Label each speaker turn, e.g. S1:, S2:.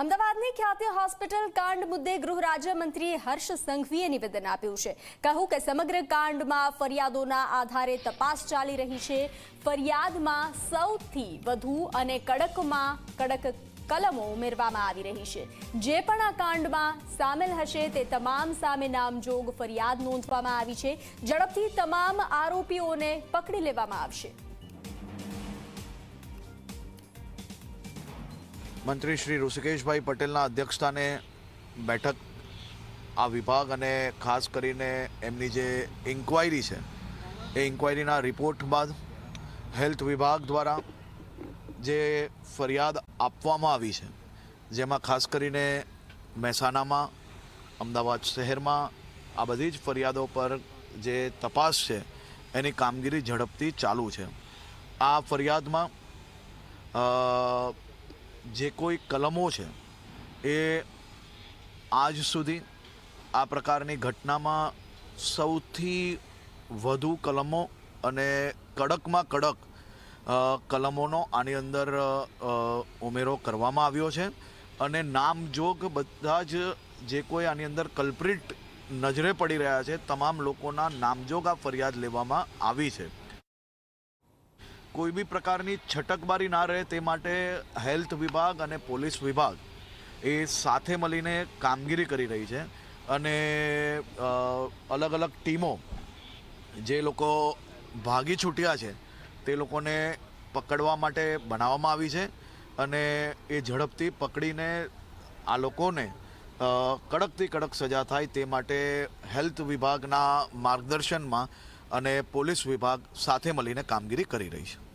S1: અમદાવાદની ખ્યાતિ હોસ્પિટલ કાંડ મુદ્દે ગૃહ રાજ્યમંત્રી હર્ષ સંઘવીએ નિવેદન આપ્યું છે. કહ્યું કે સમગ્ર કાંડમાં ફરિયાદોના આધારે તપાસ ચાલી રહી છે. ફરિયાદમાં સૌથી વધુ અને કડકમાં કડક કલમો ઉમેરવામાં આવી રહી છે. જે પણ આ કાંડમાં સામેલ હશે તે તમામ સામે નામજોગ ફરિયાદ નોંધવામાં આવી છે. ઝડપથી તમામ આરોપીઓને પકડી લેવામાં આવશે.
S2: મંત્રી શ્રી ઋષિકેશભાઈ પટેલના અધ્યક્ષસ્થાને બેઠક આ વિભાગ અને ખાસ કરીને એમની જે ઇન્ક્વાયરી છે, એ ઇન્ક્વાયરીના રિપોર્ટ બાદ હેલ્થ વિભાગ દ્વારા જે ફરિયાદ આપવામાં આવી છે, જેમાં ખાસ કરીને મહેસાણામાં, અમદાવાદ શહેરમાં આ બધી જ ફરિયાદો પર જે તપાસ છે, એની કામગીરી ઝડપથી ચાલુ છે. આ ફરિયાદમાં જે કોઈ કલમો છે, એ આજ સુધી આ પ્રકારની ઘટનામાં સૌથી વધુ કલમો અને કડકમાં કડક કલમોનો આની અંદર ઉમેરો કરવામાં આવ્યો છે. અને નામજોગ બધા જ જે કોઈ આની અંદર કલ્પ્રિટ નજરે પડી રહ્યા છે, તમામ લોકોના નામજોગ આ ફરિયાદ લેવામાં આવી છે. કોઈ બી પ્રકારની છટકબારી ના રહે તે માટે હેલ્થ વિભાગ અને પોલીસ વિભાગ એ સાથે મળીને કામગીરી કરી રહી છે. અને અલગ અલગ ટીમો જે લોકો ભાગી છૂટ્યા છે તે લોકોને પકડવા માટે બનાવવામાં આવી છે અને એ ઝડપથી પકડીને આ લોકોને કડકથી કડક સજા થાય તે માટે હેલ્થ વિભાગના માર્ગદર્શનમાં અને પોલીસ વિભાગ સાથે મળીને કામગીરી કરી રહી છે.